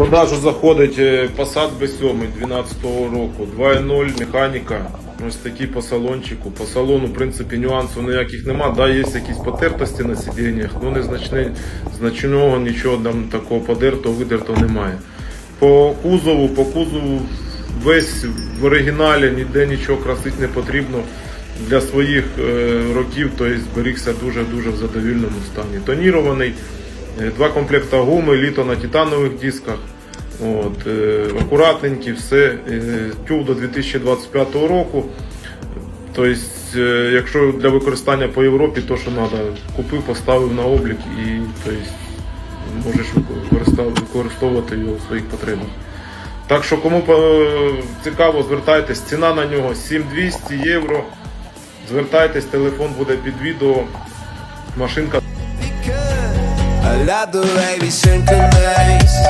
продажу заходить Passat B7 12 року, 2.0 механіка. Ось такі по салончику. По салону, в принципі, нюансів ніяких нема. Да, є якісь потертості на сидіннях, ну незначне, значного нічого там такого подертого, видертого немає. По кузову, по кузову весь в оригіналі, ніде нічого красити не потрібно. Для своїх е, років тобто зберігся дуже-дуже в задовільному стані. Тонірований, два комплекта гуми, літо на титанових дисках. От, е, акуратненький, все. Е, тюв до 2025 року. Тобто, е, якщо для використання по Європі, то що треба, купив, поставив на облік і тобто, можеш використовувати його в своїх потребах. Так що кому е, цікаво, звертайтесь. Ціна на нього 7200 євро. Звертайтесь, телефон буде під відео. Машинка I love the way we synchronize